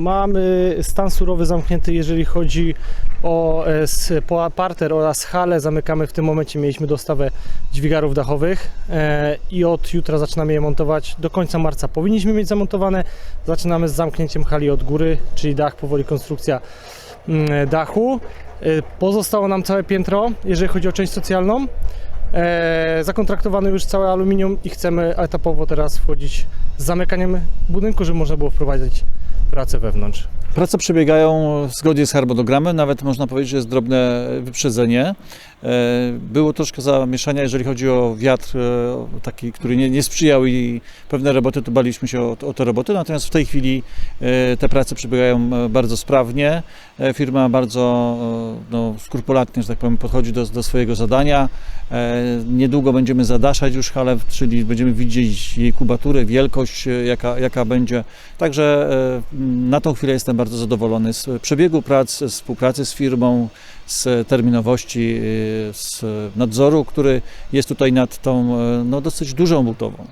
Mamy stan surowy zamknięty, jeżeli chodzi o e, parter oraz halę. Zamykamy w tym momencie, mieliśmy dostawę dźwigarów dachowych e, i od jutra zaczynamy je montować. Do końca marca powinniśmy mieć zamontowane. Zaczynamy z zamknięciem hali od góry, czyli dach, powoli konstrukcja mm, dachu. E, Pozostało nam całe piętro, jeżeli chodzi o część socjalną. Zakontraktowane już całe aluminium i chcemy etapowo teraz wchodzić z zamykaniem budynku, żeby można było wprowadzić pracę wewnątrz. Prace przebiegają w zgodzie z harmonogramem, nawet można powiedzieć, że jest drobne wyprzedzenie. E, Było troszkę zamieszania, jeżeli chodzi o wiatr, e, taki, który nie, nie sprzyjał i pewne roboty, to baliśmy się o, o te roboty, natomiast w tej chwili e, te prace przebiegają bardzo sprawnie. Firma bardzo no, skrupulatnie, że tak powiem, podchodzi do, do swojego zadania. Niedługo będziemy zadaszać już halę, czyli będziemy widzieć jej kubaturę, wielkość, jaka, jaka będzie. Także na tą chwilę jestem bardzo zadowolony z przebiegu prac, z współpracy z firmą, z terminowości, e, z nadzoru, który jest tutaj nad tą e, no, dosyć dużą budową.